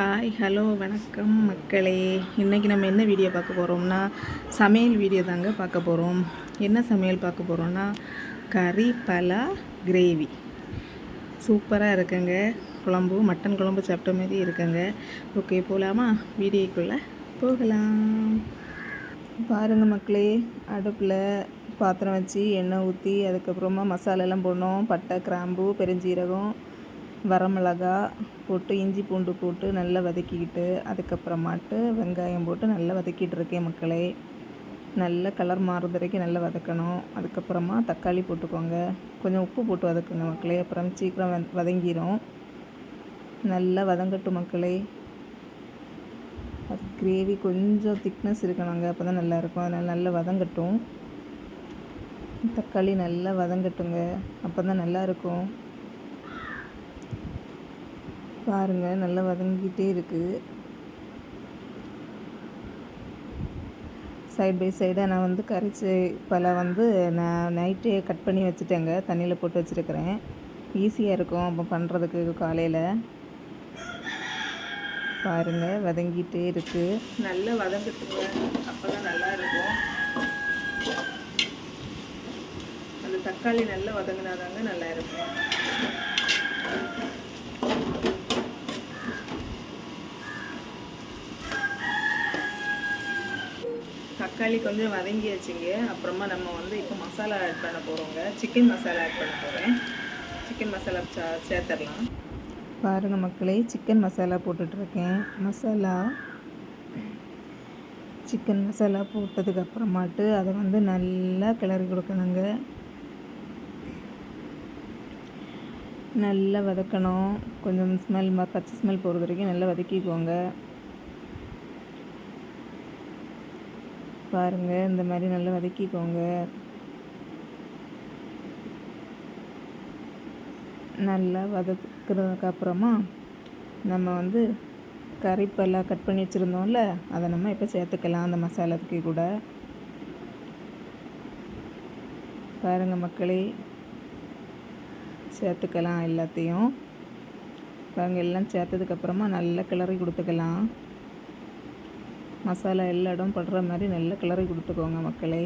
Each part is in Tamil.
ஹாய் ஹலோ வணக்கம் மக்களே. இன்றைக்கி நம்ம என்ன வீடியோ பார்க்க போகிறோம்னா சமையல் வீடியோ தாங்க பார்க்க போகிறோம் என்ன சமையல் பார்க்க போகிறோம்னா கறி பலா கிரேவி சூப்பராக இருக்குங்க. குழம்பு மட்டன் குழம்பு சாப்பிட்ட மாதிரி இருக்குங்க. ஓகே போகலாமா வீடியோக்குள்ளே போகலாம். பாருங்கள் மக்களே அடுப்பில் பாத்திரம் வச்சு எண்ணெய் ஊற்றி அதுக்கப்புறமா மசாலாலாம் போடணும். பட்டை கிராம்பு பெருஞ்சீரகம் வரமிளகா போட்டு இஞ்சி பூண்டு போட்டு நல்லா வதக்கிக்கிட்டு அதுக்கப்புறமாட்டு வெங்காயம் போட்டு நல்லா வதக்கிட்டு இருக்கேன் மக்களே. நல்ல கலர் மாறுறது வரைக்கும் நல்லா வதக்கணும். அதுக்கப்புறமா தக்காளி போட்டுக்கோங்க. கொஞ்சம் உப்பு போட்டு வதக்குங்க மக்களே. அப்புறம் சீக்கிரம் வத வதங்கிரும். நல்லா வதங்கட்டும் மக்களே. அது கிரேவி கொஞ்சம் திக்னஸ் இருக்கணுங்க. அப்போ தான் நல்லாயிருக்கும். அதனால் நல்லா வதங்கட்டும். தக்காளி நல்லா வதங்கட்டுங்க. அப்போ தான் நல்லாயிருக்கும். பாருங்கள் நல்லா வதங்கிக்கிட்டே இருக்குது சைட் பை சைடாக நான் வந்து கரைச்சி பல வந்து நான் நைட்டே கட் பண்ணி வச்சுட்டேங்க. தண்ணியில் போட்டு வச்சுருக்கிறேன். ஈஸியாக இருக்கும். அப்போ பண்ணுறதுக்கு காலையில். பாருங்கள் வதங்கிட்டே இருக்குது நல்லா வதங்கிட்டுங்க. அப்போ தான் நல்லா இருக்கும். அந்த தக்காளி நல்லா வதங்கினாதாங்க நல்லா இருக்கும். தக்காளி கொஞ்சம் வதங்கி வச்சுங்க அப்புறமா நம்ம வந்து இப்போ மசாலா ஆட் பண்ண போகிறோங்க சிக்கன் மசாலா ஆட் பண்ண போகிறேன் சிக்கன் மசாலா சேர்த்துடலாம் பாருங்கள் மக்களே சிக்கன் மசாலா போட்டுட்ருக்கேன். மசாலா சிக்கன் மசாலா போட்டதுக்கு அப்புறமாட்டு அதை வந்து நல்லா கிளறி கொடுக்கணுங்க. நல்லா வதக்கணும். கொஞ்சம் ஸ்மெல் பச்சை ஸ்மெல் போகிறது வரைக்கும் நல்லா வதக்கிக்கோங்க. பாருங்கள் இந்த மாதிரி நல்லா வதக்கிக்கோங்க. நல்லா வதக்குறதுக்கு அப்புறமா நம்ம வந்து கறிப்பெல்லாம் கட் பண்ணி வச்சுருந்தோம்ல அதை நம்ம இப்போ சேர்த்துக்கலாம் அந்த மசாலாத்துக்கு கூட. பாருங்கள் மக்களே சேர்த்துக்கலாம் எல்லாத்தையும். பாருங்கள் எல்லாம் சேர்த்ததுக்கப்புறமா நல்லா கிளறி கொடுத்துக்கலாம். மசாலா எல்லா இடம் படுற மாதிரி நல்ல கிளறி கொடுத்துக்கோங்க மக்களே.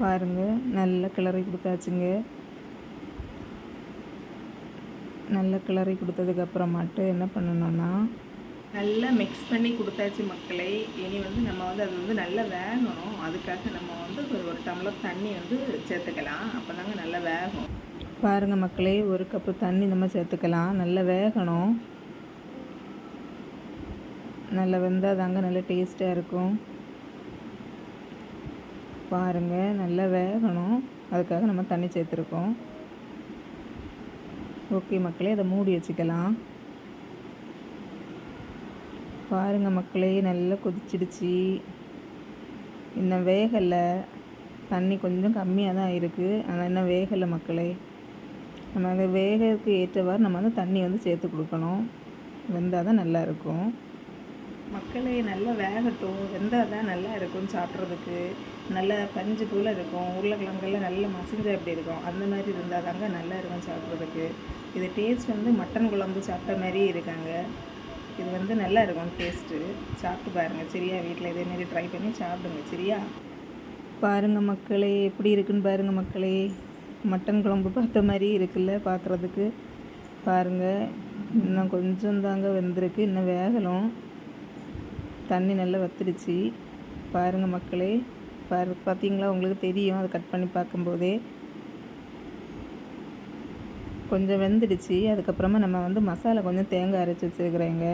பாருங்கள் நல்ல கிளறி கொடுத்தாச்சுங்க. நல்ல கிளறி கொடுத்ததுக்கப்புறமாட்டு என்ன பண்ணணும்னா நல்லா மிக்ஸ் பண்ணி கொடுத்தாச்சு மக்களை. இனி வந்து நம்ம வந்து அது வந்து நல்லா வேகணும். அதுக்காக நம்ம வந்து ஒரு ஒரு டம்ளர் தண்ணி வந்து சேர்த்துக்கலாம். அப்போ தாங்க நல்லா வேகும். பாருங்கள் மக்களே ஒரு கப்பு தண்ணி நம்ம சேர்த்துக்கலாம். நல்லா வேகணும். நல்லா வெந்தால் தாங்க நல்லா டேஸ்ட்டாக இருக்கும். பாருங்கள் நல்லா வேகணும். அதுக்காக நம்ம தண்ணி சேர்த்துருக்கோம். ஓகே மக்களே அதை மூடி வச்சுக்கலாம். பாருங்கள் மக்களே நல்லா கொதிச்சிடுச்சு. இன்னும் வேகலை. தண்ணி கொஞ்சம் கம்மியாக தான் இருக்குது ஆனால் இன்னும் வேகலை மக்களே. நம்ம அந்த வேகிறதுக்கு ஏற்றவாறு நம்ம வந்து தண்ணி வந்து சேர்த்து கொடுக்கணும். வெந்தால் தான் நல்லா இருக்கும். மக்களே நல்லா வேகட்டும். வெந்தால் தான் நல்லா இருக்கும் சாப்பிட்றதுக்கு. நல்லா பஞ்சு போல் இருக்கும். உருளைக்கிழங்கெல்லாம் நல்லா மசிஞ்சா எப்படி இருக்கும்? அந்த மாதிரி இருந்தால் தாங்க நல்லா இருக்கும் சாப்பிட்றதுக்கு. இது டேஸ்ட் வந்து மட்டன் குழம்பு சாப்பிட்ட மாதிரி இருக்காங்க. இது வந்து நல்லா இருக்கும் டேஸ்ட்டு சாப்பிட்டு பாருங்கள் சரியா? வீட்டில் இதேமாரி ட்ரை பண்ணி சாப்பிடுங்க. சரியா? பாருங்கள் மக்களே எப்படி இருக்குன்னு பாருங்கள் மக்களே. மட்டன் குழம்பு பார்த்த மாதிரி இருக்குல்ல பார்க்குறதுக்கு. பாருங்கள் இன்னும் கொஞ்சம் தாங்க வெந்திருக்கு இன்னும் வேகலும் தண்ணி நல்லா வத்துடுச்சு. பாருங்கள் மக்களே பாரு பார்த்தீங்களா? உங்களுக்கு தெரியும் அதை கட் பண்ணி பார்க்கும்போதே. கொஞ்சம் வெந்துடுச்சு. அதுக்கப்புறமா நம்ம வந்து மசாலா கொஞ்சம் தேங்காய் அரைச்சி வச்சுருக்குறேங்க.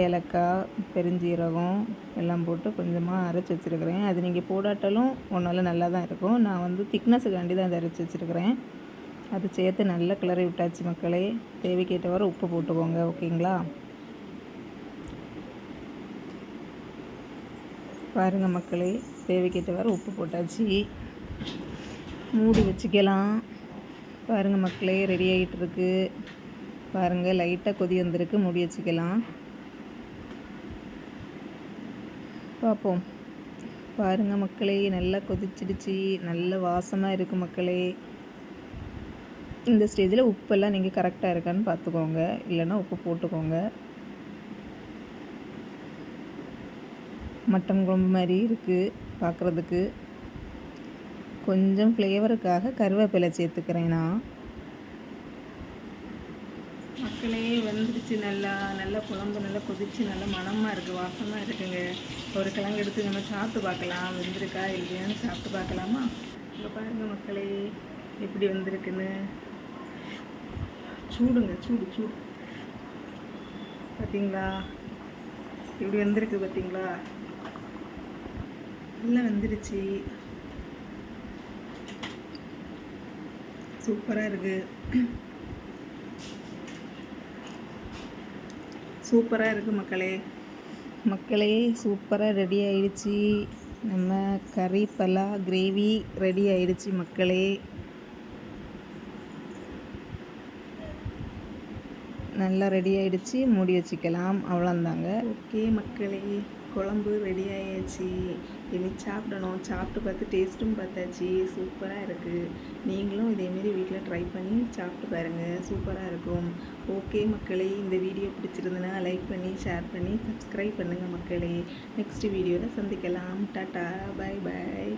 ஏலக்காய் பெருஞ்சீரகம் எல்லாம் போட்டு கொஞ்சமாக அரைச்சி வச்சுருக்கிறேன். அது நீங்கள் போடாட்டாலும் ஒன்றால் நல்லா தான் இருக்கும். நான் வந்து திக்னஸுக்காண்டி தான் அதை அரைச்சி வச்சுருக்கிறேன். அது சேர்த்து நல்லா கிளறி விட்டாச்சு மக்களே. தேவைக்கேற்றவாறு உப்பு போட்டுக்கோங்க ஓகேங்களா? பாருங்கள் மக்களே தேவைக்கேற்றவாறு உப்பு போட்டாச்சு. மூடி வச்சுக்கலாம். பாருங்கள் மக்களே ரெடி ஆகிட்டுருக்கு பாருங்கள் லைட்டாக கொதி வந்திருக்கு. மூடி வச்சுக்கலாம். பார்ப்போம். பாருங்கள் மக்களே நல்லா கொதிச்சிடுச்சு. நல்ல வாசமாக இருக்குது மக்களே. இந்த ஸ்டேஜில் உப்பெல்லாம் நீங்கள் கரெக்டாக இருக்கான்னு பார்த்துக்கோங்க. இல்லைன்னா உப்பு போட்டுக்கோங்க. மட்டன் குழம்பு மாதிரி இருக்குது பார்க்குறதுக்கு. கொஞ்சம் ஃப்ளேவருக்காக கருவேப்பிலை சேர்த்துக்கிறேன் நான். மக்களே வந்துடுச்சு. நல்லா நல்லா குழம்பு நல்லா கொதிச்சு நல்லா மணமாக இருக்குது வாசமாக இருக்குங்க. ஒரு கிழங்கு எடுத்து நம்ம சாப்பிட்டு பார்க்கலாம். வெந்திருக்கா இல்லையான்னு சாப்பிட்டு பார்க்கலாமா? இங்கே பாருங்கள் மக்களே எப்படி வந்திருக்குன்னு. சூடுங்க சூடு சூடு. பார்த்தீங்களா இப்படி வந்திருக்கு பார்த்தீங்களா நல்லா வந்துருச்சு சூப்பராக இருக்குது சூப்பராக இருக்குது மக்களே. மக்களே சூப்பராக ரெடி ஆயிடுச்சு. நம்ம கறி பலா கிரேவி ரெடி ஆயிடுச்சு மக்களே. நல்லா ரெடி ஆயிடுச்சு. மூடி வச்சுக்கலாம். அவ்வளோந்தாங்க ஓகே மக்களே குழம்பு ரெடி ஆயாச்சு. இனி சாப்பிடணும். சாப்பிட்டு பார்த்து டேஸ்ட்டும் பார்த்தாச்சு. சூப்பராக இருக்குது நீங்களும் இதேமாரி வீட்டில் ட்ரை பண்ணி சாப்பிட்டு பாருங்கள் சூப்பராக இருக்கும். ஓகே மக்களே இந்த வீடியோ பிடிச்சிருந்தனா லைக் பண்ணி ஷேர் பண்ணி சப்ஸ்கிரைப் பண்ணுங்கள் மக்களே. நெக்ஸ்ட் வீடியோவில் சந்திக்கலாம். Tata bye bye